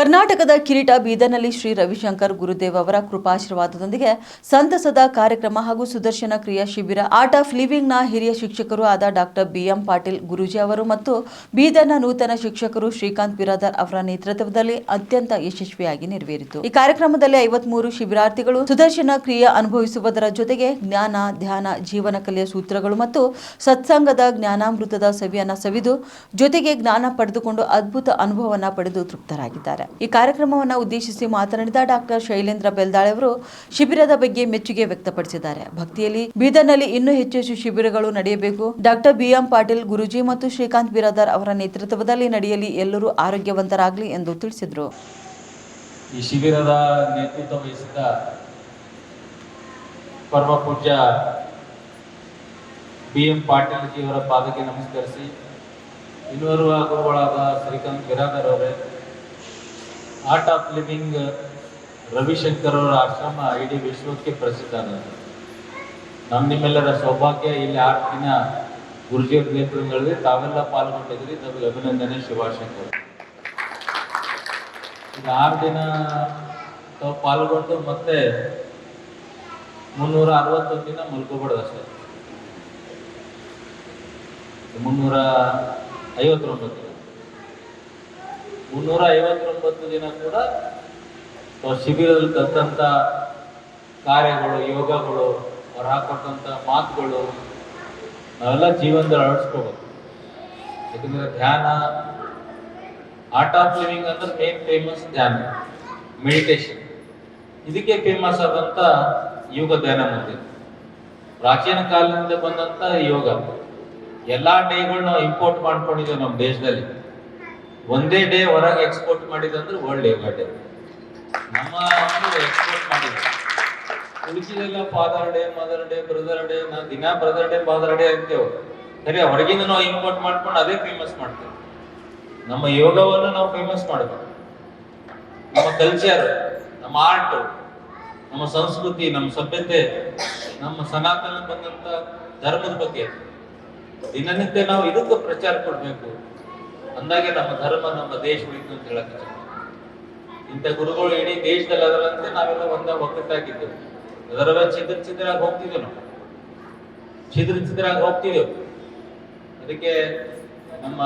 ಕರ್ನಾಟಕದ ಕಿರೀಟ ಬೀದರ್ನಲ್ಲಿ ಶ್ರೀ ರವಿಶಂಕರ್ ಗುರುದೇವ್ ಅವರ ಕೃಪಾಶೀರ್ವಾದದೊಂದಿಗೆ ಸಂತಸದ ಕಾರ್ಯಕ್ರಮ ಹಾಗೂ ಸುದರ್ಶನ ಕ್ರಿಯಾ ಶಿಬಿರ, ಆರ್ಟ್ ಆಫ್ ಲಿವಿಂಗ್ನ ಹಿರಿಯ ಶಿಕ್ಷಕರು ಆದ ಡಾಕ್ಟರ್ ಬಿಎಂ ಪಾಟೀಲ್ ಗುರೂಜಿ ಅವರು ಮತ್ತು ಬೀದರ್ನ ನೂತನ ಶಿಕ್ಷಕರು ಶ್ರೀಕಾಂತ್ ಬಿರಾದರ್ ಅವರ ನೇತೃತ್ವದಲ್ಲಿ ಅತ್ಯಂತ ಯಶಸ್ವಿಯಾಗಿ ನೆರವೇರಿತು. ಈ ಕಾರ್ಯಕ್ರಮದಲ್ಲಿ ಐವತ್ಮೂರು ಶಿಬಿರಾರ್ಥಿಗಳು ಸುದರ್ಶನ ಕ್ರಿಯೆ ಅನುಭವಿಸುವುದರ ಜೊತೆಗೆ ಜ್ಞಾನ, ಧ್ಯಾನ, ಜೀವನ ಕಲೆಯ ಸೂತ್ರಗಳು ಮತ್ತು ಸತ್ಸಂಗದ ಜ್ಞಾನಾಮೃತದ ಸವಿಯನ್ನು ಸವಿದು ಜೊತೆಗೆ ಜ್ಞಾನ ಪಡೆದುಕೊಂಡು ಅದ್ಭುತ ಅನುಭವವನ್ನು ಪಡೆದು ತೃಪ್ತರಾಗಿದ್ದಾರೆ. ಈ ಕಾರ್ಯಕ್ರಮವನ್ನು ಉದ್ದೇಶಿಸಿ ಮಾತನಾಡಿದ ಡಾಕ್ಟರ್ ಶೈಲೇಂದ್ರ ಬೆಲ್ದಾಳೆ ಅವರು, ಶಿಬಿರದ ಬಗ್ಗೆ ಮೆಚ್ಚುಗೆ ವ್ಯಕ್ತಪಡಿಸಿದ್ದಾರೆ. ಭಕ್ತಿಯಲ್ಲಿ ಬೀದರ್ನಲ್ಲಿ ಇನ್ನೂ ಹೆಚ್ಚು ಹೆಚ್ಚು ಶಿಬಿರಗಳು ನಡೆಯಬೇಕು. ಡಾಕ್ಟರ್ ಬಿಎಂ ಪಾಟೀಲ್, ಗುರುಜಿ ಮತ್ತು ಶ್ರೀಕಾಂತ್ ಬಿರಾದರ್ ಅವರ ನೇತೃತ್ವದಲ್ಲಿ ನಡೆಯಲಿ, ಎಲ್ಲರೂ ಆರೋಗ್ಯವಂತರಾಗಲಿ ಎಂದು ತಿಳಿಸಿದರು. ಈ ಶಿಬಿರದ ನೇತೃತ್ವ ವಹಿಸಿದ ಪರಮ ಪೂಜ್ಯ ಬಿ ಎಂ ಪಾಟೀಲ್ ಜಿಯವರ ಪಾದಕ್ಕೆ ನಮಸ್ಕರಿಸಿ ಇನ್ನೋರ್ವ ಗುರುಗಳಾದ ಶ್ರೀಕಾಂತ್ ಬಿರಾದರ್ ಅವರೇ ಆರ್ಟ್ ಆಫ್ ಲಿವಿಂಗ್ ರವಿಶಂಕರ್ ಅವರ ಆಶ್ರಮ ಇಡೀ ವಿಶ್ವಕ್ಕೆ ಪ್ರಸಿದ್ಧ ನಮ್ಮ ನಿಮ್ಮೆಲ್ಲರ ಸೌಭಾಗ್ಯ, ಇಲ್ಲಿ ಆರು ದಿನ ಗುರುಜಿಯವ್ರ ನೇತೃತ್ವದಲ್ಲಿ ತಾವೆಲ್ಲ ಪಾಲ್ಗೊಂಡಿದ್ರಿ ನಮಗೆ ಅಭಿನಂದನೆ, ಶುಭಾಶಯಗಳು. ಈಗ ಆರು ದಿನ ತಾವು ಪಾಲ್ಗೊಂಡು ಮತ್ತೆ ಮುನ್ನೂರ ಅರವತ್ತೊಂದು ದಿನ ಮಲ್ಕೋಬಾರ್ದು ಅಷ್ಟೇ. ಮುನ್ನೂರ ಐವತ್ತೊಂಬತ್ತು ಮುನ್ನೂರ ಐವತ್ತೊಂಬತ್ತು ದಿನ ಕೂಡ ಶಿಬಿರದಲ್ಲಿ ತಂದಂಥ ಕಾರ್ಯಗಳು, ಯೋಗಗಳು ಅವ್ರು ಹಾಕೊಟ್ಟಂತ ಮಾತುಗಳು ನಾವೆಲ್ಲ ಜೀವನದಲ್ಲಿ ಅಳವಡಿಸ್ಕೋಬೇಕು. ಯಾಕಂದರೆ ಧ್ಯಾನ ಆರ್ಟ್ ಆಫ್ ಲಿವಿಂಗ್ ಅಂದ್ರೆ ಮೇನ್ ಫೇಮಸ್ ಧ್ಯಾನ ಮೆಡಿಟೇಷನ್ ಇದಕ್ಕೆ ಫೇಮಸ್ ಆದಂತ ಯೋಗ ಧ್ಯಾನ ಮಂದಿರ. ಪ್ರಾಚೀನ ಕಾಲದಿಂದ ಬಂದಂತ ಯೋಗ. ಎಲ್ಲಾ ಡೇಗಳು ನಾವು ಇಂಪೋರ್ಟ್ ಮಾಡ್ಕೊಂಡಿದ್ದೇವೆ ನಮ್ಮ ದೇಶದಲ್ಲಿ. ಒಂದೇ ಡೇ ಹೊರಗೆ ಎಕ್ಸ್ಪೋರ್ಟ್ ಮಾಡಿದಂದ್ರೆ ವರ್ಲ್ಡ್ ಯೋಗ ಡೇ ನಮ್ಮ ಎಕ್ಸ್ಪೋರ್ಟ್ ಮಾಡಿದ್ರು ಉಳಿಸಿದೆಲ್ಲ father day mother day brother day ನಾ ದಿನ ಬ್ರದರ್ ಡೇ ಫಾದರ್ ಡೇ ಅಂತೇವೆ. ಸರಿ, ಹೊರಗಿಂದ ನಾವು ಇಂಪೋರ್ಟ್ ಮಾಡ್ಕೊಂಡು ಅದೇ ಫೇಮಸ್ ಮಾಡ್ತೇವೆ. ನಮ್ಮ ಯೋಗವನ್ನು ನಾವು ಫೇಮಸ್ ಮಾಡಬೇಕು. ನಮ್ಮ ಕಲ್ಚರ್ ನಮ್ಮ ಆರ್ಟ್ ನಮ್ಮ ಸಂಸ್ಕೃತಿ, ನಮ್ಮ ಸಭ್ಯತೆ, ನಮ್ಮ ಸನಾತನ ಬಂದಂತ ಧರ್ಮದ ಬಗ್ಗೆ ದಿನನಿತ್ಯ ನಾವು ಇದಕ್ಕೆ ಪ್ರಚಾರ ಕೊಡ್ಬೇಕು. ಅಂದಾಗೆ ನಮ್ಮ ಧರ್ಮ ನಮ್ಮ ದೇಶ ಉಳಿತು ಅಂತ ಹೇಳಕ್ ಇಂಥ ಗುರುಗಳು ಇಡೀ ದೇಶದಲ್ಲಿ ಅದರಂತೆ ನಾವೆಲ್ಲ ಒಂದ ಒಕ್ಕಟ್ಟಾಗಿದ್ದೇವೆ ಅದರಲ್ಲ ಚಿದ್ರ ಚಿದ್ರಾಗಿ ಹೋಗ್ತಿದ್ದೇವೆ ನಾವು. ಚಿದ್ರ ಚಿದ್ರಾಗಿ ಹೋಗ್ತಿದ್ದೇವೆ ಅದಕ್ಕೆ ನಮ್ಮ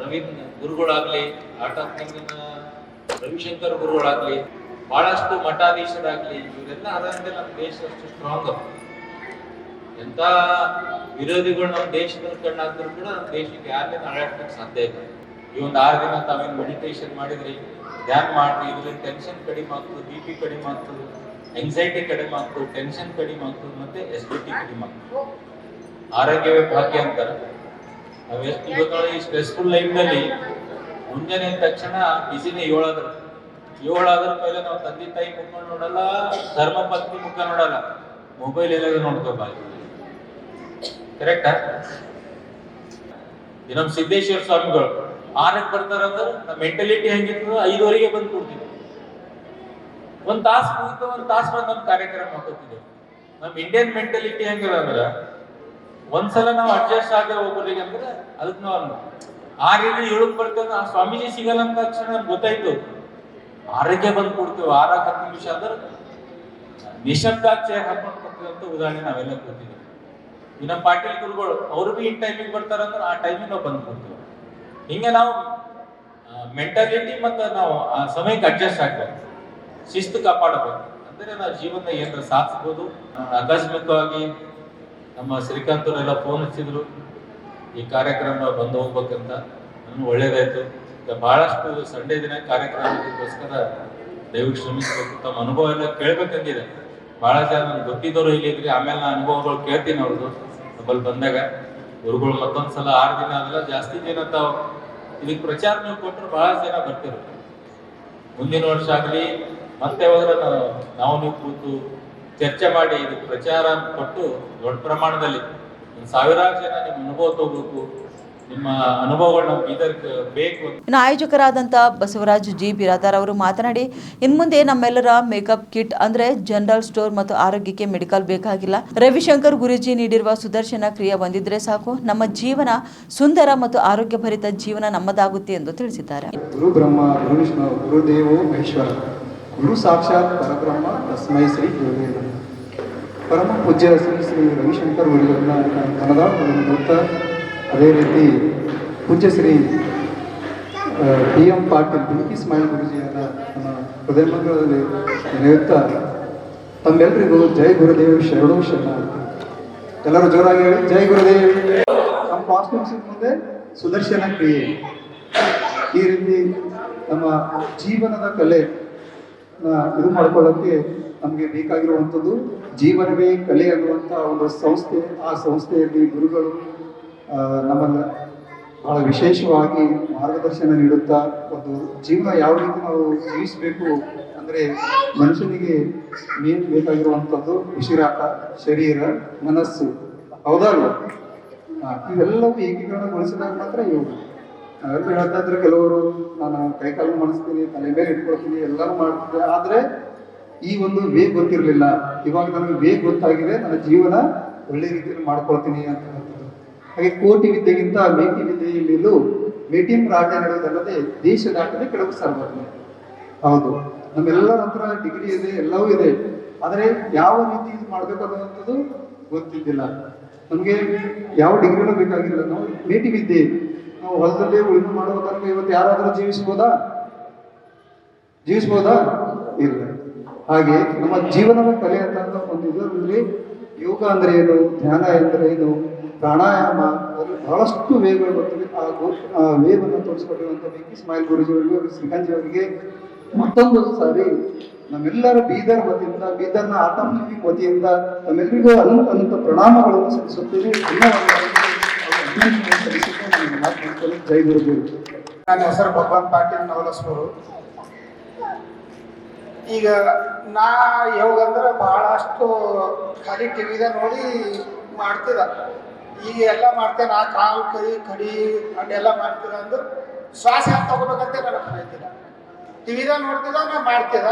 ರವಿ ಗುರುಗಳಾಗ್ಲಿ ಆಟ ರವಿಶಂಕರ್ ಗುರುಗಳಾಗ್ಲಿ, ಬಹಳಷ್ಟು ಮಠಾಧೀಶರಾಗ್ಲಿ, ಇವರೆಲ್ಲ ಅದರಂತೆ ನಮ್ಮ ದೇಶ ಅಷ್ಟು ಸ್ಟ್ರಾಂಗ್ ಎಂತ ವಿರೋಧಿಗಳು ನಮ್ಮ ದೇಶದಲ್ಲಿ ಕಣ್ಣಾದ್ರು ಕೂಡ ದೇಶಕ್ಕೆ ಯಾರೇ ಅಳಾಡ್ಸಕ್ ಸಾಧ್ಯ ಇಲ್ಲ. ಈ ಒಂದು ಆರು ದಿನ ತಾವೇನು ಮೆಡಿಟೇಷನ್ ಮಾಡಿದ್ರಿ, ಧ್ಯಾನ ಮಾಡ್ರಿ, ಇದ್ರಲ್ಲಿ ಟೆನ್ಷನ್ ಕಡಿಮೆ ಆಗ್ತದೆ ಬಿ ಪಿ ಕಡಿಮೆ ಆಗ್ತದೆ ಎಂಗ್ಸೈಟಿ ಕಡಿಮೆ ಆಗ್ತದೆ ಟೆನ್ಷನ್ ಕಡಿಮೆ ಆಗ್ತದೆ, ಮತ್ತೆ ಎಸ್ ಬಿ ಟಿ ಕಡಿಮೆ ಆಗ್ತದೆ. ಆರೋಗ್ಯವೇ ಭಾಗ್ಯ ಅಂತಾರೆ. ನಾವೆಷ್ಟು ಇವತ್ತು ಈ ಸ್ಟ್ರೆಸ್ಫುಲ್ ಲೈಫ್ನಲ್ಲಿ ಮುಂಜಾನೆ ತಕ್ಷಣ ಬಿಸಿನೇ ಏಳಾದ್ರು. ಏಳಾದ್ರ ಮೇಲೆ ನಾವು ತಂದೆ ತಾಯಿ ಮುಖ ನೋಡಲ್ಲ ಧರ್ಮ ಪತ್ನಿ ಮುಖ ನೋಡಲ್ಲ. ಮೊಬೈಲ್ ಎಲ್ಲ ನೋಡ್ಕೋಬ ಕರೆಕ್ಟಾ ನಮ್ ಸಿದ್ದೇಶ್ವರ ಸ್ವಾಮಿಗಳು. ಆರಕ್ಕೆ ಬರ್ತಾರಂದ್ರೆ ನಮ್ಮ ಮೆಂಟಲಿಟಿ ಹೆಂಗಿತ್ತು ಐದುವರೆಗೆ ಬಂದು ಕೊಡ್ತೀವಿ ಒಂದ್ ತಾಸ್ ಮುಗಿತು ಒಂದ್ ತಾಸ್ ಬಂದು ನಮ್ ಕಾರ್ಯಕ್ರಮ ಹಾಕೋತಿದ್ದೆ ನಮ್ ಇಂಡಿಯನ್ ಮೆಂಟಲಿಟಿ ಹೆಂಗದ ಅಂದ್ರ, ಒಂದ್ಸಲ ನಾವು ಅಡ್ಜಸ್ಟ್ ಆಗ ಒಬ್ಬರಿಗೆ ಅಂದ್ರೆ ಅದಕ್ಕೆ ನಾವು ಆರಿಂದ ಏಳಕ್ ಬರ್ತೇವೆ ಆ ಸ್ವಾಮೀಜಿ ಸಿಗಲ್ಲ ಅಂತ ತಕ್ಷಣ ಗೊತ್ತಾಯ್ತು. ಆರಕ್ಕೆ ಬಂದು ಕೊಡ್ತೇವೆ, ಆರಕ್ಕೆ ಹತ್ತು ನಿಮಿಷ ಅಂದ್ರೆ ನಿಶಬ್ದಾಕ್ಷ ಹಾಕೊಂಡು ಕೊಡ್ತೇವೆ ಅಂತ ಉದಾಹರಣೆ ನಾವೆಲ್ಲ ಕೂತಿದ್ದೇವೆ ಈ ನಮ್ಮ ಪಾಟೀಲ್ ಗುರುಗಳು, ಅವ್ರು ಬಿ ಟೈಮಿಂಗ್ ಟೈಮಿಗೆ ಬರ್ತಾರಂದ್ರೆ ಆ ಟೈಮಿಗೆ ನಾವು ಬಂದು ಕೊಡ್ತೇವೆ ಹಿಂಗೆ ನಾವು ಮೆಂಟಾಲಿಟಿ ಮತ್ತು ನಾವು ಆ ಸಮಯಕ್ಕೆ ಅಡ್ಜಸ್ಟ್ ಆಗ್ಬೇಕು. ಶಿಸ್ತು ಕಾಪಾಡಬೇಕು. ಅಂದ್ರೆ ನಾವು ಜೀವನ ಏನಾರ ಸಾಧಿಸ್ಬೋದು. ಆಕಸ್ಮಿಕವಾಗಿ ನಮ್ಮ ಶ್ರೀಕಾಂತ್ ಅವರೆಲ್ಲ ಫೋನ್ ಹಚ್ಚಿದ್ರು. ಈ ಕಾರ್ಯಕ್ರಮ ಬಂದು ಹೋಗ್ಬೇಕಂತ. ನಮ್ಗೆ ಒಳ್ಳೇದಾಯ್ತು. ಬಹಳಷ್ಟು ಸಂಡೇ ದಿನ ಕಾರ್ಯಕ್ರಮಕ್ಕೋಸ್ಕರ ದಯವಿಟ್ಟು ಶ್ರಮಿಸ್ಬೇಕು. ತಮ್ಮ ಅನುಭವ ಎಲ್ಲ ಕೇಳ್ಬೇಕಂತಿದೆ ಬಹಳ ಜನ ನನ್ಗೆ ಗೊತ್ತಿದ್ದವರು ಇಲ್ಲಿ ಆಮೇಲೆ ನಾನು ಅನುಭವಗಳು ಕೇಳ್ತೀನಿ ಅವ್ರದ್ದು. ನಮ್ಮಲ್ಲಿ ಬಂದಾಗ ಗುರುಗಳು ಮತ್ತೊಂದ್ಸಲ ಆರು ದಿನ ಅದೆಲ್ಲ ಜಾಸ್ತಿ ದಿನ ತಾವು ಇದಕ್ಕೆ ಪ್ರಚಾರ ನೀವು ಕೊಟ್ಟರು ಬಹಳ ಜನ ಬರ್ತಿರು. ಮುಂದಿನ ವರ್ಷ ಆಗಲಿ, ಮತ್ತೆ ಹೋದ್ರೆ ನಾವು ನಾವು ಕೂತು ಚರ್ಚೆ ಮಾಡಿ ಇದಕ್ಕೆ ಪ್ರಚಾರ ಕೊಟ್ಟು ದೊಡ್ಡ ಪ್ರಮಾಣದಲ್ಲಿ ಸಾವಿರಾರು ಜನ ನಿಮ್ಮ ಅನುಭವ ತಗೋಬೇಕು. ನಿಮ್ಮ ಬೇಕು ಇನ್ನು ಆಯೋಜಕರಾದಂಥ ಬಸವರಾಜ್ ಜಿ. ಬಿರಾದಾರ್ ಅವರು ಮಾತನಾಡಿ ಇನ್ಮುಂದೆ ನಮ್ಮೆಲ್ಲರ ಮೇಕಪ್ ಕಿಟ್ ಅಂದ್ರೆ ಜನರಲ್ ಸ್ಟೋರ್ ಮತ್ತು ಆರೋಗ್ಯಕ್ಕೆ ಮೆಡಿಕಲ್ ಬೇಕಾಗಿಲ್ಲ. ರವಿಶಂಕರ್ ಗುರುಜಿ ನೀಡಿರುವ ಸುದರ್ಶನ ಕ್ರಿಯೆ ಹೊಂದಿದ್ರೆ ಸಾಕು. ನಮ್ಮ ಜೀವನ ಸುಂದರ ಮತ್ತು ಆರೋಗ್ಯಭರಿತ ಜೀವನ ನಮ್ಮದಾಗುತ್ತೆ ಎಂದು ತಿಳಿಸಿದ್ದಾರೆ. ಗುರು ಬ್ರಹ್ಮ ಗುರು ವಿಷ್ಣು ಗುರುದೇವೋ ಮಹೇಶ್ವರ. ಗುರು ಸಾಕ್ಷಾತ್ ಪರಬ್ರಹ್ಮ ತಸ್ಮೈ ಶ್ರೀ ಗುರುದೇವ ಪರಮ ಪೂಜ್ಯ ಶ್ರೀ ಶ್ರೀ ರವಿಶಂಕರ್ ಗುರುಗಳನ್ನ ಕನ್ನಡ ಅದೇ ರೀತಿ ಪೂಜ್ಯ ಶ್ರೀ ಡಿ ಎಂ ಪಾಟೀಲ್ ಬಿಂಕಿ ಸ್ಮೈಲ್ ಗುರುಜಿಯವರ ನಮ್ಮ ಹೃದಯ ಮಂಗಳದಲ್ಲಿ ನೆನೆಯುತ್ತಾ ತಮ್ಮೆಲ್ಲರಿಗೂ ಜೈ ಗುರುದೇವ್ ಶರಣು ಶರಣ ಎಲ್ಲರೂ ಜೋರಾಗಿ ಹೇಳಿ, ಜೈ ಗುರುದೇವ್. ನಮ್ಮ ಕಾಸ್ಟ್ಯೂಮ್ಸ್ ಮುಂದೆ ಸುದರ್ಶನ ಕ್ರಿಯೆ. ಈ ರೀತಿ ನಮ್ಮ ಜೀವನದ ಕಲೆ ಇದು ಮಾಡ್ಕೊಳ್ಳೋಕ್ಕೆ ನಮಗೆ ಬೇಕಾಗಿರುವಂಥದ್ದು ಜೀವನವೇ ಕಲೆ ಅನ್ನುವಂಥ ಒಂದು ಸಂಸ್ಥೆ. ಆ ಸಂಸ್ಥೆಯಲ್ಲಿ ಗುರುಗಳು ನಮ್ಮನ್ನ ಬಹಳ ವಿಶೇಷವಾಗಿ ಮಾರ್ಗದರ್ಶನ ನೀಡುತ್ತಾ ಒಂದು ಜೀವನ ಯಾವ ರೀತಿ ನಾವು ಜೀವಿಸಬೇಕು ಅಂದರೆ ಮನುಷ್ಯನಿಗೆ ಮೇನ್ ಬೇಕಾಗಿರುವಂಥದ್ದು ಉಸಿರಾಟ ಶರೀರ ಮನಸ್ಸು. ಆ, ಇವೆಲ್ಲವೂ ಏಕೀಕರಣಗೊಳಿಸಿದಾಗ ಮಾತ್ರ ಯೋಗ. ನಾವೆಲ್ಲ ಹೇಳ್ತಾ ಇದ್ರೆ ಕೆಲವರು ನಾನು ಕೈಕಾಲು ಮಾಡಿಸ್ತೀನಿ ತಲೆ ಮೇಲೆ ಇಟ್ಕೊಳ್ತೀನಿ ಎಲ್ಲರೂ ಮಾಡ್ತಿದ್ದೆ. ಆದ್ರೆ ಈ ಒಂದು ವೇಗ್ ಗೊತ್ತಿರಲಿಲ್ಲ. ಇವಾಗ ನನಗೆ ವೇಗ್ ಗೊತ್ತಾಗಿದೆ ನನ್ನ ಜೀವನ ಒಳ್ಳೆ ರೀತಿಯಲ್ಲಿ ಮಾಡ್ಕೊಳ್ತೀನಿ ಅಂತ. ಹಾಗೆ ಕೋಟಿ ವಿದ್ಯೆಗಿಂತ ಮೇಟಿ ವಿದ್ಯೆಯಲ್ಲಿಯೂ ಮೇಟಿಂ ರಾಜ್ಯ ನಡೆಯುವುದಲ್ಲದೆ ದೇಶ ದಾಟದೆ ಕೆಲವು ಸರ್ವಜ್ಞ ಹೌದು, ನಮ್ಮೆಲ್ಲರ ಹತ್ರ ಡಿಗ್ರಿ ಇದೆ, ಎಲ್ಲವೂ ಇದೆ. ಆದರೆ ಯಾವ ರೀತಿ ಇದು ಮಾಡಬೇಕು ಅನ್ನೋವಂಥದ್ದು ಗೊತ್ತಿದ್ದಿಲ್ಲ. ನಮಗೆ ಯಾವ ಡಿಗ್ರಿನೂ ಬೇಕಾಗಿಲ್ಲ ನಾವು ಮೇಟಿ ವಿದ್ಯೆ, ನಾವು ಹೊಲದಲ್ಲಿ ಉಳುಮೆ ಮಾಡುವ ತನಕ ಇವತ್ತು ಯಾರಾದರೂ ಜೀವಿಸ್ಬೋದಾ? ಜೀವಿಸ್ಬೋದಾ? ಇಲ್ಲ. ಹಾಗೆ ನಮ್ಮ ಜೀವನದ ಕಲೆ ಅಂತ ಒಂದು ಇದರಲ್ಲಿ ಯೋಗ ಅಂದ್ರೆ ಏನು, ಧ್ಯಾನ ಎಂದರೆ ಏನು? ಪ್ರಾಣಾಯಾಮ ಅದರಲ್ಲಿ ಬಹಳಷ್ಟು ವೇಗಗಳು ಬರ್ತವೆ ಆ ಘೋಷ ಆ ವೇಗವನ್ನು ತೋರಿಸ್ಕೊಟ್ಟಿರುವಂಥ ಸ್ಮೈಲ್ ಗುರುಜಿಯವರಿಗೂ ಹಾಗೂ ಶ್ರೀಕಾಂತ್ ಅವರಿಗೆ ಮತ್ತೊಂದು ಸಾರಿ ನಮ್ಮೆಲ್ಲರ ಬೀದರ್ ವತಿಯಿಂದ, ಬೀದರ್ನ ಆಫ್ ಲಿವಿಂಗ್ ವತಿಯಿಂದ ನಮ್ಮೆಲ್ಲರಿಗೂ ಅನಂತ ಅನಂತ ಪ್ರಣಾಮಗಳನ್ನು ಸಲ್ಲಿಸುತ್ತೇವೆ. ಜೈ ಗುರುಜಿ. ನನ್ನ ಹೆಸರು ಭಗವಂತ ಪಾಟೀಲ್ ನವಲಸ್ವರು ಈಗ ನಾ ಯೋಗ ಅಂದ್ರೆ ಬಹಳಷ್ಟು ಖಾಲಿ ಟಿವಿದ ನೋಡಿ ಮಾಡ್ತಿದ ಈಗ ಎಲ್ಲ ಮಾಡ್ತೇನೆ, ಆ ಕಾಲು, ಕೈ, ಕಡಿ ಅದೆಲ್ಲ ಮಾಡ್ತೀರ ಅಂದ್ರೆ ಶ್ವಾಸ ತಗೋಬೇಕಂತ ನನಗೆ ಕಲಿತಿಲ್ಲ ಟಿವಿದ ನೋಡ್ತಿದ್ದ ನಾ ಮಾಡ್ತಿದ್ದ.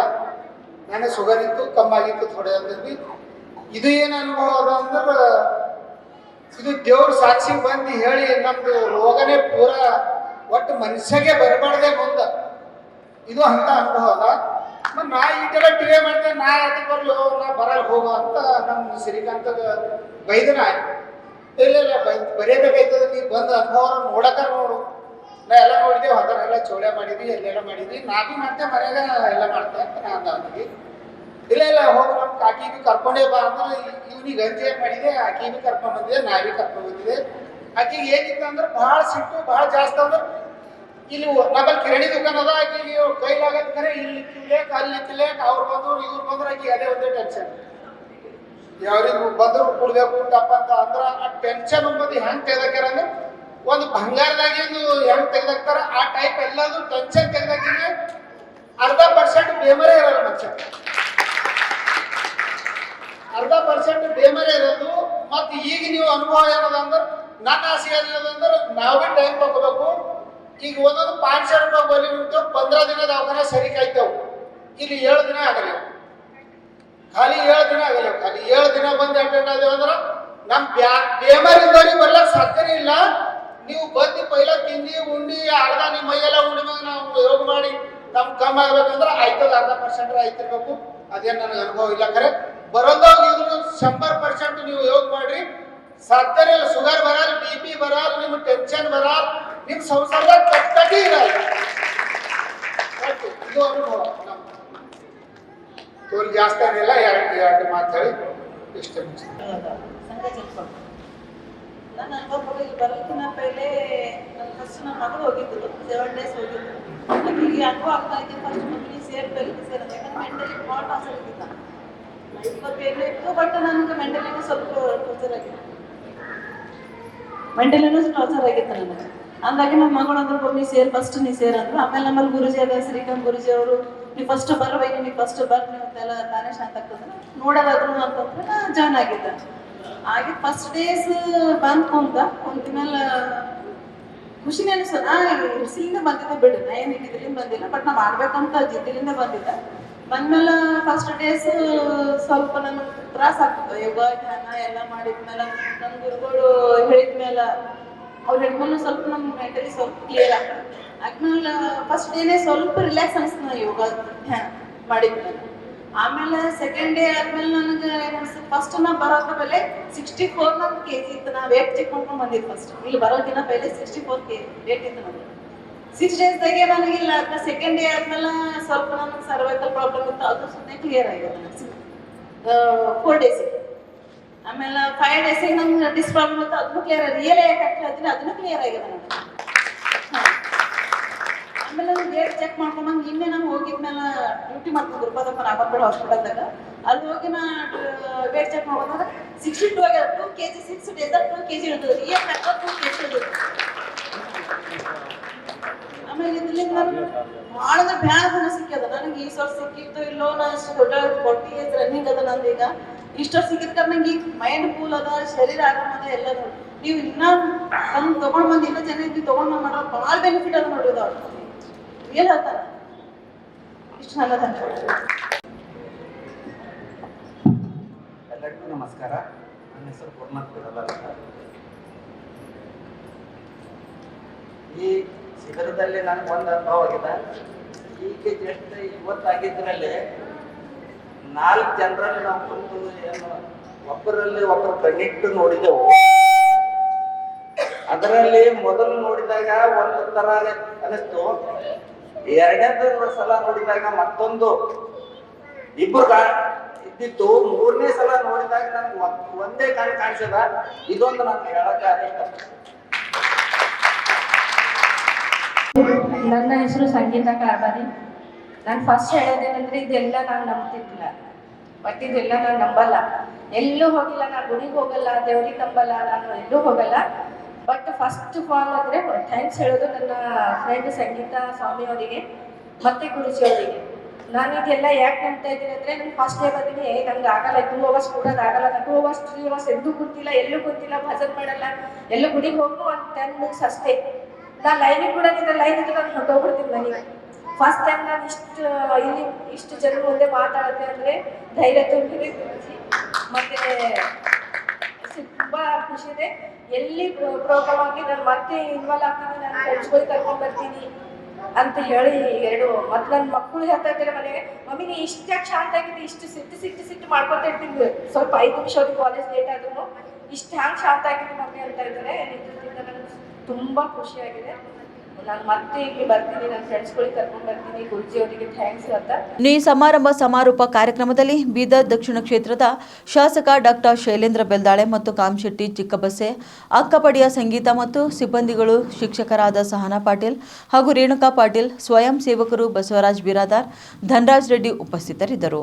ನನಗೆ ಶುಗರ್ ಇತ್ತು, ಕಮ್ಮಾಗಿತ್ತು ಥೋಡೆ ಅಂದ್ರಿ ಇದು ಏನು ಅನುಭವ ಅದ ಅಂದ್ರೆ, ಇದು ದೇವ್ರ ಸಾಕ್ಷಿ ಬಂದು ಹೇಳಿ ನಮ್ದು ರೋಗನೇ ಪೂರ ಒಟ್ಟು ಮನುಷ್ಯಗೆ ಬರಬಾರ್ದೆ ಮುಂದೆ. ಇದು ಅಂತ ಅನುಭವ ಅದ ನಾ ನಾ ಥರ ಟಿವಿ ಮಾಡ್ತೇನೆ ನಾ ಯಾಕೆ ಬರ್ಲಿ ನಾ ಬರಲ್ಲ ಹೋಗೋ ಅಂತ ನಮ್ಮ ಶ್ರೀಕಾಂತ ಬೈದನ ಇಲ್ಲ ಇಲ್ಲ ಬರೀಬೇಕಾಯ್ತದ ನೀ ಬಂದ ಅನುಭವ ನೋಡಕ ನೋಡು. ನಾ ಎಲ್ಲ ನೋಡಿದೆ ಹೊರಗೆಲ್ಲ ಚೋಳೆ ಮಾಡಿದ್ವಿ ಎಲ್ಲೆಲ್ಲ ಮಾಡಿದ್ವಿ. ನಾ ಬಿ ಮಾಡ್ತೆ ಮನೆಯಾಗ ಎಲ್ಲ ಮಾಡ್ತೆ ಅಂತ ನಾ ಅಂದ ಅವನಿಗೆ ಇಲ್ಲ ಇಲ್ಲ, ಹೋಗಿ ನಮ್ಮ ಕಾಕಿ ಬಿ ಕರ್ಕೊಂಡೇ ಬಾ ಅಂದ್ರೆ. ಇವ್ನಿಗೆ ಗಂಜಿ ಏನ್ ಮಾಡಿದೆ, ಆಕಿ ಬಿ ಕರ್ಕೊಂಡ್ ಬಂದಿದೆ, ನಾ ಬಿ ಕರ್ಕೊಂಡ್ ಬಂದಿದೆ. ಆಕಿಗೆ ಏನಿತ್ತು ಅಂದ್ರೆ ಭಾಳ ಸಿಟ್ಟು, ಭಾಳ ಜಾಸ್ತಿ ಅಂದ್ರೆ ಇಲ್ಲಿ ನಮ್ಮಲ್ಲಿ ಕಿರಣಿ ದುಕಾನ್ ಅದ, ಆಕಿಗೆ ಕೈಲಾಗತ್ತೆ ಕರೆ, ಇಲ್ಲಿ ತಿನ್ಲೇಕ್ ಅಲ್ಲಿ ಅವ್ರು ಬಂದ್ರು, ಇವ್ರು ಬಂದ್ರು, ಆಕಿ ಅದೇ ಒಂದೇ ಟೆನ್ಷನ್ ಯಾವ್ರಿಗೂ ಬಂದ್ರು ಕುಡ್ಬೇಕು ಉಂಟಪ್ಪ ಅಂತ ಅಂದ್ರ ಆ ಟೆನ್ಷನ್ ಎಂಬುದು ಹೆಂಗ್ ತೆಗ್ದಾಕ್ಯಾರ ಅಂದ್ರೆ ಒಂದು ಬಂಗಾರದಾಗಿಂದು ಹೆಂಗ್ ತೆಗ್ದಾಕ್ತಾರ? ಆ ಟೈಪ್ ಎಲ್ಲಾದ್ರು ಟೆನ್ಷನ್ ತೆಗ್ದಾಕಿದ್ರೆ ಅರ್ಧ ಪರ್ಸೆಂಟ್ ಬೇಮರೇ ಇರಲ್ಲ ಮನುಷ್ಯ ಅರ್ಧ ಪರ್ಸೆಂಟ್ ಬೇಮರೇ ಇರೋದು ಮತ್ತೆ ಈಗ ನೀವು ಅನುಭವ ಏನದ ಅಂದ್ರೆ ನನ್ನ ಆಸೆ ಏನದಂದ್ರೆ ನಾವೇ ಟೈಮ್ ತಗೋಬೇಕು. ಈಗ ಒಂದೊಂದು ಪಾಂಚ್ ಸಾವಿರ ರೂಪಾಯಿ ಬಲಿ ಬಿಡ್ತೇವೆ ಪಂದ್ರ ದಿನ ದವಾಖಾನೆ ಸರಿ ಕಾಯ್ತೇವೆ. ಇಲ್ಲಿ ಏಳು ದಿನ ಆಗಲ್ಲ. ಖಾಲಿ ಏಳು ದಿನ ಬಂದು ಅಟೆಂಡ್ ಆದೇವ ಅಂದ್ರೆ ನಮ್ ಬ್ಯಾ ಇದ್ದವ್ರಿಗೆ ಬರ್ಲಕ್ ಸಾಧ್ಯನೇ ಇಲ್ಲ. ನೀವು ಬಂದು ಪೈಲ ತಿಂಡಿ, ಉಂಡಿ ಅರ್ಧ ನಿಮ್ಮ ಮೈಯೆಲ್ಲ ಉಂಡಿ ನಾವು ಯೋಗ ಮಾಡಿ ನಮ್ ಕಮ್ಮಿ ಆಗ್ಬೇಕಂದ್ರೆ ಆಯ್ತದ, ಅರ್ಧ ಪರ್ಸೆಂಟ್ ಆಯ್ತಿರ್ಬೇಕು. ಅದೇನ್ ನನಗೆ ಅನುಭವ ಇಲ್ಲ ಕರೆ. ಬರೋದಾಗ ಇದ್ರು ಶಂಬರ್ ಪರ್ಸೆಂಟ್ ನೀವು ಯೋಗ ಮಾಡ್ರಿ. ಸಾಧ್ಯನೇ ಇಲ್ಲ ಶುಗರ್ ಬರಲ್ಲ ಬಿ ಪಿ ಬರಲ್ಲ ನಿಮ್ ಟೆನ್ಷನ್ ಬರಲ್ಲ ನಿಮ್ ಸಂಸಾರದಾಗ ಕಟ್ಟಿ ಇರಲ್ಲ. ಇದು ಅನುಭವ ತೋಲ್ ಜಾಸ್ತಿ ಏನಿಲ್ಲ ಎರಡು ಎರಡು ಮಾತು ಚಿಕ್ಕೊಂಡು ನನ್ನ ಅನುಭವ ಇಲ್ಲಿ ಬರೋದಕ್ಕಿಂತ ಪೈಲೆ ನನ್ನ ಫಸ್ಟ್ ನಮ್ಮ ಮಗಳು ಹೋಗಿದ್ದು ಸೆವೆನ್ ಡೇಸ್ ಹೋಗಿದ್ದು ಆಕೆಗೆ ಅನುಭವ ಆಗ್ತಾ ಇದ್ದೆ ಫಸ್ಟ್ ಮಗಳಿಗೆ ಸೇರ್ಬೇಕು ಸರ್ ಯಾಕಂದ್ರೆ ಮೆಂಟಲಿ ಬಾಟ್ ಆಗಿದ್ದ ಸ್ವಲ್ಪ ಇತ್ತು ಬಟ್ ನನಗೆ ಮೆಂಟಲಿನೂ ಸ್ವಲ್ಪ ಟಾರ್ಚರ್ ಆಗಿತ್ತು ಮೆಂಟಲಿನೂ ಟಾರ್ಚರ್ ಆಗಿತ್ತು ನನಗೆ ಹಂಗಾಗಿ ನಮ್ಮ ಮಗಳು ಅಂದ್ರೆ ನೀ ಸೇರ್ ಫಸ್ಟ್ ನೀ ಸೇರ್ ಅಂದ್ರು ಆಮೇಲೆ ನಮ್ಮಲ್ಲಿ ಗುರುಜಿ ಅದ ಶ್ರೀಕಾಂತ್ ಗುರುಜಿ ಅವರು ನೀವು ಫಸ್ಟ್ ಬರ್ಬೇಕು ನೀವು ಫಸ್ಟ್ ಬರ್ ನೀವು ಅಂತೆಲ್ಲ ತಾನೇ ಶಾಂತ ಆಗ್ತದೆ ನೋಡೋದಾದ್ರು ಅಂತಂದ್ರೆ ನಾ ಜಾಯ್ನ್ ಆಗಿದ್ದೆ. ಹಾಗೆ ಫಸ್ಟ್ ಡೇಸ್ ಬಂತು ಅಂತ ಒಂದ್ ಮೇಲೆ ಖುಷಿ ಅನಿಸ್ತು ನಾ ಬಂದಿದ್ದೆ ಬಿಡು, ನಾ ಇದ್ರಿಂದ ಬಂದಿಲ್ಲ ಬಟ್ ನಾ ಮಾಡ್ಬೇಕಂತ ಜಿದ್ದಿಲಿಂದ ಬಂದಿದ್ದೆ. ಬಂದ್ಮೇಲೆ ಫಸ್ಟ್ ಡೇಸ್ ಸ್ವಲ್ಪ ನನಗೆ ತ್ರಾಸ ಆಗ್ತದೆ ಯೋಗ ಧ್ಯಾನ ಎಲ್ಲ ಮಾಡಿದ್ಮೇಲೆ ನನ್ನ ಗುರುಗಳು ಹೇಳಿದ್ಮೇಲೆ ಅವ್ರು ಹೇಳಿದ್ಮೇಲೆ ಸ್ವಲ್ಪ ನಮ್ಗೆ ಮೆಂಟಲಿ ಸ್ವಲ್ಪ ಕ್ಲಿಯರ್ ಆಗ್ತದೆ ಆದ್ಮೇಲೆ ಫಸ್ಟ್ ಡೇನೇ ಸ್ವಲ್ಪ ರಿಲ್ಯಾಕ್ಸ್ ಅನಿಸ್ತು ಯೋಗ ಧ್ಯಾನ ಮಾಡಿದ್ದು ಆಮೇಲೆ ಸೆಕೆಂಡ್ ಡೇ ಆದ್ಮೇಲೆ ನನಗೆ ಫಸ್ಟ್ ನಾ ಬರೋದ ಮೇಲೆ ಸಿಕ್ಸ್ಟಿ ಫೋರ್ ನನ್ನ ಕೆ ಜಿ ಇತ್ತು. ನಾ ವೇಟ್ ಚೆಕ್ ಮಾಡ್ಕೊಂಡು ಬಂದಿದ್ದು ಫಸ್ಟ್ ಇಲ್ಲಿ ಬರೋಕಿನ್ನ ಪೈಲೆ ಸಿಕ್ಸ್ಟಿ ಫೋರ್ ಕೆ ವೇಟ್ ಇತ್ತು ನನಗೆ ಸಿಕ್ಸ್ ಡೇಸ್ದಾಗೆ ನನಗಿಲ್ಲ. ಅಥವಾ ಸೆಕೆಂಡ್ ಡೇ ಆದ್ಮೇಲೆ ಸ್ವಲ್ಪ ನನಗೆ ಸರ್ವೈಕಲ್ ಪ್ರಾಬ್ಲಮ್ ಇತ್ತು. ಅದು ಸುಮ್ಮನೆ ಕ್ಲಿಯರ್ ಆಗಿದೆ ನನಗೆ. ಫೋರ್ ಡೇಸ್ ಆಮೇಲೆ ಫೈವ್ ಡೇಸಿಗೆ ನಂಗೆ ಡಿಸ್ ಪ್ರಾಬ್ಲಮ್ ಅಂತ ಅದನ್ನು ಕ್ಲಿಯರ್ ರಿಯಲ್ ಯಾಕೆ ಹೇಳ್ತೀನಿ ಅದನ್ನು ಕ್ಲಿಯರ್ ಆಗಿದೆ ನನಗೆ ಆಮೇಲೆ ಡೇಟ್ ಚೆಕ್ ಮಾಡ್ಕೊಂಡಂಗೆ ನಿನ್ನೆ ನಾನು ಹೋಗಿದ್ಮೇಲೆ ಡ್ಯೂಟಿ ಮಾಡ್ಕೊಂಡು ಗುರುಪಾದಪ್ಪ ನಾಗಪುರ ಹಾಸ್ಪಿಟಲ್ದಾಗ, ಅಲ್ಲಿ ಹೋಗಿ ನಾ ವೇಟ್ ಚೆಕ್ ಮಾಡ್ಕೊಂಡ್ರೆ ಸಿಕ್ಸ್ಟಿ ಟು ಆಗ್ಯದ ಟೂ ಕೆ ಜಿ ಸಿಕ್ಸ್ ಡೆಸರ್ಟ್ ಟೂ ಕೆ ಜಿ ಇರ್ತದೆ real factor two K G ಆಮೇಲೆ ಇದರಿಂದ ನನಗೆ ಭಾಳ ಅಂದ್ರೆ ಬ್ಯಾಡ ಜನ ಸಿಕ್ಕ್ಯದ ನನಗೆ ಈ ಸರ್ ಸಿಕ್ಕಿತ್ತು ಇಲ್ಲೋ ನಾನು ಅಷ್ಟು ದೊಡ್ಡ ಕೊಟ್ಟಿಗೆ ರನ್ನಿಂಗ್ ಅದ ನಂದು ಈಗ. ಇಷ್ಟ ಸಿಕ್ಕಿದ ಕಾರಣ ನಂಗೆ ಈಗ ಮೈಂಡ್ ಕೂಲ್ ಅದ, ಶರೀರ ಆರಾಮ ಅದ ಎಲ್ಲ ನೀವು ಇನ್ನ ಬಂದು ತೊಗೊಂಡ್ ಬಂದು ಇನ್ನೂ ಜನ ಇದ್ದು ತೊಗೊಂಡ್ ಬಂದು ಮಾಡೋ ಭಾಳ ಬೆನಿಫಿಟ್ ಅದ ನೋಡಿದ ಅವ್ರು ಏನ್ ಹೇಳ್ತಾರ? ಇಷ್ಟು ನನ್ನದ ಎಲ್ಲರಿಗೂ ನಮಸ್ಕಾರ. ನನ್ನ ಹೆಸರು ಪೂರ್ಣಾಥ್ ಬಿಡಲ್ಲ ಈ ಶಿಬಿರದಲ್ಲಿ ನನಗೆ ಒಂದು ಅನುಭವ ಆಗಿದೆ. ಈಗ ಜಸ್ಟ್ ಇವತ್ತಾಗಿದ್ರಲ್ಲಿ ನಾಲ್ಕು ಜನರಲ್ಲಿ ನಾವು ಏನು ಒಬ್ಬರಲ್ಲಿ ಒಬ್ಬರು ಕಣ್ಣಿಟ್ಟು ನೋಡಿದೆವು. ಅದರಲ್ಲಿ ಮೊದಲು ನೋಡಿದಾಗ ಒಂದು ತರ ಅನಿಸ್ತು. ಎರಡನೇ ಸಲ ನೋಡಿದಾಗ ಮತ್ತೊಂದು ಇಬ್ಬರು ಇದ್ದಿತ್ತು. ಮೂರನೇ ಸಲ ನೋಡಿದಾಗ ನನ್ಗೆ ಒಂದೇ ಕಣ್ ಕಾಣಿಸದ. ಇದೊಂದು ನಾನು ಹೇಳಕ್ಕೆ ಅನಿಷ್ಟ ನನ್ನ ಹೆಸರು ಸಂಗೀತ ಕಾರ್ಬಾರಿ ನಾನು ಫಸ್ಟ್ ಹೇಳೋದೇನೆಂದ್ರೆ ಇದೆಲ್ಲ ನಾನು ನಂಬ್ತಿದ್ದಿಲ್ಲ ಬಟ್ ಇದೆಲ್ಲ ನಾನು ನಂಬಲ್ಲ. ಎಲ್ಲೂ ಹೋಗಿಲ್ಲ, ನಾನು ಗುಡಿಗೆ ಹೋಗಲ್ಲ, ದೇವ್ರಿಗೆ ನಂಬಲ್ಲ, ನಾನು ಎಲ್ಲೂ ಹೋಗಲ್ಲ. ಬಟ್ ಫಸ್ಟ್ ಫಾಲ್ ಅಂದರೆ ಥ್ಯಾಂಕ್ಸ್ ಹೇಳೋದು ನನ್ನ ಫ್ರೆಂಡ್ ಸಂಗೀತ ಸ್ವಾಮಿ ಅವರಿಗೆ, ಮತ್ತೆ ಗುರುಜಿ ಅವರಿಗೆ. ನಾನು ಇದೆಲ್ಲ ಯಾಕೆ ನಂಬ್ತಾ ಇದ್ದೀನಿ ಅಂದರೆ ನಾನು ಫಸ್ಟ್ ಡೇ ಬಂದಿನಿ ನಂಗೆ ಆಗಲ್ಲ ಟೂ ಅವರ್ಸ್ ಕೂಡೋದು ಆಗಲ್ಲ, ನಾನು ಟೂ ಅವರ್ಸ್ ತ್ರೀ ಅವರ್ಸ್ ಎಂದೂ ಗೊತ್ತಿಲ್ಲ ಎಲ್ಲೂ ಗೊತ್ತಿಲ್ಲ ಭಜನ್ ಮಾಡಲ್ಲ. ಎಲ್ಲೂ ಗುಡಿಗೆ ಹೋಗು ಒಂದು ಟೆನ್ ಮಿನಿಟ್ಸ್ ಅಷ್ಟೇ. ನಾನು ಲೈನಿಗೆ ಕೂಡ ಲೈನ್ ಇದ್ರೆ ನಾನು ಹೊಟ್ಟೋಗ್ಬಿಡ್ತೀನಿ ಮನೆಗೆ. ಫಸ್ಟ್ ಟೈಮ್ ನಾನು ಇಷ್ಟು, ಇಲ್ಲಿ ಇಷ್ಟು ಜನ ಮುಂದೆ ಮಾತಾಡುತ್ತೆ ಅಂದರೆ ಧೈರ್ಯ ತುಂಬಿದೆ ಗುರುಜಿ. ಮತ್ತೆ ತುಂಬಾ ಖುಷಿ ಇದೆ. ಎಲ್ಲಿ ಪ್ರೋಗ್ರಾಮ್ ಆಗಿ ನಾನು ಮತ್ತೆ ಇನ್ವಾಲ್ವ್ ಆಗ್ತೀನಿ, ನಾನು ಫ್ರೆಂಡ್ಸ್ಗಳಿಗೆ ಕರ್ಕೊಂಡು ಬರ್ತೀನಿ ಅಂತ ಹೇಳಿ ಎರಡು ಮತ್ತೆ ನನ್ನ ಮಕ್ಕಳು ಹೇಳ್ತಾ ಇದ್ದಾರೆ ಮನೆಗೆ, ಮಮ್ಮಿ, ನೀ ಇಷ್ಟಾಗಿ ಶಾಂತ ಆಗಿದೆ ಇಷ್ಟು ಸಿಟ್ಟು ಸಿಟ್ಟು ಸಿಟ್ಟು ಮಾಡ್ಕೊತಾ ಇರ್ತೀನಿ ಸ್ವಲ್ಪ ಐದು ನಿಮಿಷ ಅವ್ರಿಗೆ ಕಾಲೇಜ್ ಲೇಟ್ ಆದ್ರೂ, ಇಷ್ಟು ಹ್ಯಾಂಗ್ ಶಾಂತ ಆಗಿದ್ದು ಮಮ್ಮಿ? ಅಂತ ಇದ್ದಾರೆ. ನಿಜದಿಂದ ನನಗೆ ತುಂಬಾ ಖುಷಿಯಾಗಿದೆ. ಈ ಸಮಾರಂಭ ಸಮಾರೋಪ ಕಾರ್ಯಕ್ರಮದಲ್ಲಿ ಬೀದರ್ ದಕ್ಷಿಣ ಕ್ಷೇತ್ರದ ಶಾಸಕ ಡಾಕ್ಟರ್ ಶೈಲೇಂದ್ರ ಬೆಲ್ದಾಳೆ ಮತ್ತು ಕಾಮಶೆಟ್ಟಿ ಚಿಕ್ಕಬಸೆ, ಅಕ್ಕಪಡಿಯ ಸಂಗೀತ ಮತ್ತು ಸಿಬ್ಬಂದಿಗಳು ಶಿಕ್ಷಕರಾದ ಸಹನಾ ಪಾಟೀಲ್ ಹಾಗೂ ರೇಣುಕಾ ಪಾಟೀಲ್, ಸ್ವಯಂ ಸೇವಕರು ಬಸವರಾಜ್ ಬಿರಾದಾರ್, ಧನರಾಜ್ ರೆಡ್ಡಿ ಉಪಸ್ಥಿತರಿದ್ದರು.